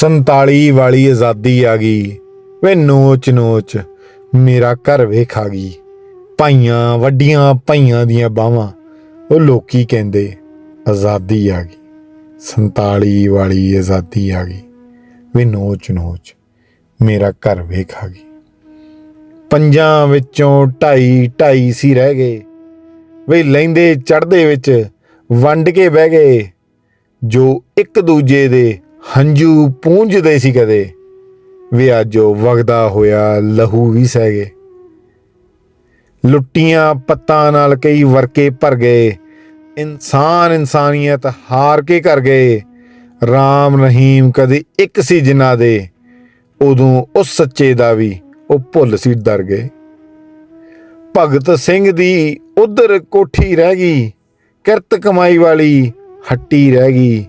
47 ਵਾਲੀ ਆਜ਼ਾਦੀ ਆ ਗਈ। ਵੇ ਨੋਚ ਨੋਚ ਮੇਰਾ ਘਰ ਵੇਖ ਆ ਗਈ। ਭਾਈਆਂ, ਵੱਡੀਆਂ ਭਾਈਆਂ ਦੀਆਂ ਬਾਹਾਂ, ਉਹ ਲੋਕੀ ਕਹਿੰਦੇ ਆਜ਼ਾਦੀ ਆ ਗਈ। 47 ਵਾਲੀ ਆਜ਼ਾਦੀ ਆ ਗਈ। ਵੇ ਨੋਚ ਨੋਚ ਮੇਰਾ ਘਰ ਵੇਖ ਆ ਗਈ। ਪੰਜਾਂ ਵਿੱਚੋਂ ਢਾਈ ਢਾਈ ਸੀ ਰਹਿ ਗਏ। ਵੇ ਲੈਂਦੇ ਚੜਦੇ ਵਿੱਚ ਵੰਡ ਕੇ ਬਹਿ ਗਏ। ਜੋ ਇੱਕ ਦੂਜੇ ਦੇ ਹੰਝੂ ਪੂੰਝਦੇ ਸੀ ਕਦੇ। ਵੇ ਅੱਜ ਉਹ ਵਗਦਾ ਹੋਇਆ ਲਹੂ ਵੀ ਸਹਿ ਗਏ। ਲੁੱਟੀਆਂ ਪੱਤਾਂ ਨਾਲ ਕਈ ਵਰਕੇ ਭਰ ਗਏ। ਇਨਸਾਨ ਇਨਸਾਨੀਅਤ ਹਾਰ ਕੇ ਕਰ ਗਏ। ਰਾਮ ਰਹੀਮ ਕਦੇ ਇੱਕ ਸੀ ਜਿਨ੍ਹਾਂ ਦੇ। ਉਦੋਂ ਉਸ ਸੱਚੇ ਦਾ ਵੀ ਉਹ ਭੁੱਲ ਸੀ ਡਰ ਗਏ। ਭਗਤ ਸਿੰਘ ਦੀ ਉਧਰ ਕੋਠੀ ਰਹਿ ਗਈ। ਕਿਰਤ ਕਮਾਈ ਵਾਲੀ ਹੱਟੀ ਰਹਿ ਗਈ।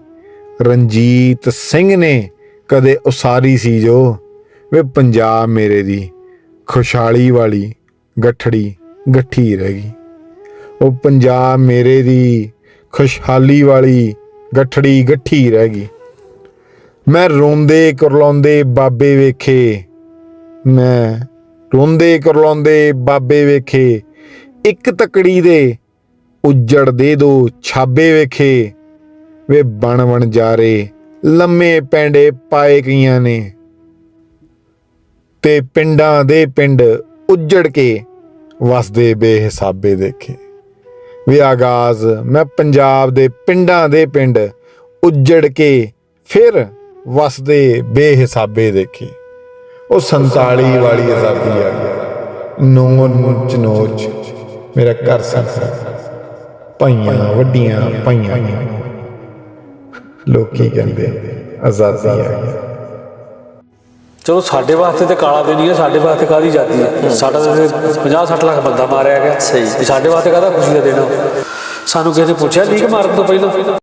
ਰਣਜੀਤ ਸਿੰਘ ਨੇ ਕਦੇ ਉਸਾਰੀ ਸੀ ਜੋ? ਵੇ ਪੰਜਾਬ ਮੇਰੇ ਦੀ, ਖੁਸ਼ਹਾਲੀ ਵਾਲੀ, ਗੱਠੜੀ, ਗੱਠੀ ਰਹਿ ਗਈ। ਉਹ ਪੰਜਾਬ ਮੇਰੇ ਦੀ, ਖੁਸ਼ਹਾਲੀ ਵਾਲੀ, ਗੱਠੜੀ, ਗੱਠੀ ਰਹਿ ਗਈ। ਮੈਂ ਰੋਂਦੇ ਕਰਲਾਉਂਦੇ ਬਾਬੇ ਵੇਖੇ, ਮੈਂ ਰੋਂਦੇ ਕਰਲਾਉਂਦੇ ਬਾਬੇ ਵੇਖੇ, ਇੱਕ ਤਕੜੀ ਦੇ ਉੱਜੜ ਦੇ ਦੋ ਛਾਬੇ ਵੇਖੇ। ਵੇ ਬਣ ਬਣ ਜਾਰੇ, ਲੰਮੇ ਪੈਂਡੇ ਪਾਏ ਗਈਆਂ ਨੇ। ਤੇ ਪਿੰਡਾਂ ਦੇ ਪਿੰਡ ਉੱਜੜ ਕੇ ਵਸਦੇ ਬੇਹਿਸਾਬੇ ਦੇਖੇ। ਵੀ ਆਗਾਜ਼, ਮੈਂ ਪੰਜਾਬ ਦੇ ਪਿੰਡਾਂ ਦੇ ਪਿੰਡ ਉੱਜੜ ਕੇ ਫਿਰ ਵਸਦੇ ਬੇਹਿਸਾਬੇ ਦੇਖੇ। ਉਹ 47 ਵਾਲੀ ਆਜ਼ਾਦੀ ਆ ਗਈ। ਨੋਚ ਨੋਚ ਮੇਰਾ ਘਰ ਸੰਸਾਰ ਭਾਈਆਂ, ਵੱਡੀਆਂ, ਭਾਈਆਂ। ਲੋਕੀ ਕਹਿੰਦੇ ਆਜ਼ਾਦੀ ਆ ਗਈ ਚਲੋ ਸਾਡੇ ਵਾਸਤੇ ਤੇ ਕਾਲਾ ਦਿਨ ਹੀ ਹੈ ਸਾਡੇ ਵਾਸਤੇ ਕਾਦੀ ਆਜ਼ਾਦੀ ਹੈ ਸਾਡਾ ਤੇ 50 60 ਲੱਖ ਬੰਦਾ ਮਾਰਿਆ ਗਿਆ ਸਹੀ। ਸਾਡੇ ਵਾਸਤੇ ਕਾਹਦਾ ਖੁਸ਼ੀ ਦਾ ਦਿਨ ਆ? ਸਾਨੂੰ ਕਿਸੇ ਨੇ ਪੁੱਛਿਆ ਲੀਕ ਮਾਰਨ ਤੋਂ ਪਹਿਲਾਂ